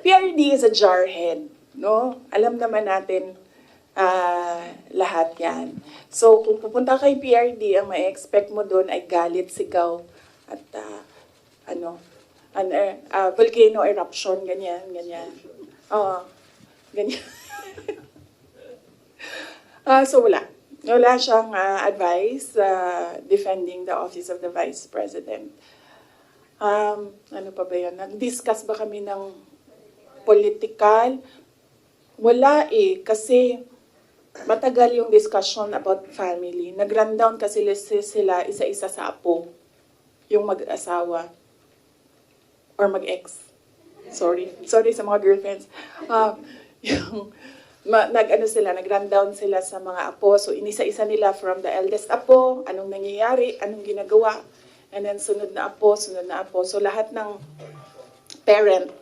PRD is a jarhead, no? Alam naman natin ah, lahat yan. So, kung pupunta kay PRD, ang may expect mo doon ay galit, sigaw, at ah, ano, an, ah, volcano eruption, ganyan, ganyan. Oo, ganyan. Ah, so, wala. Wala siyang ah, advice ah, defending the office of the Vice President. Um, ano pa ba yan? Nag-discuss ba kami ng political? Wala eh, kasi matagal yung discussion about family. Nag-rundown kasi sila isa-isa sa apo, yung mag-asawa or mag-ex. Sorry. Sorry sa mga girlfriends. Ah, yung, ma, nag-ano sila, nag-rundown sila sa mga apo. So, inisa-isa nila from the eldest apo, anong nangyayari, anong ginagawa, and then sunod na apo, sunod na apo. So, lahat ng parents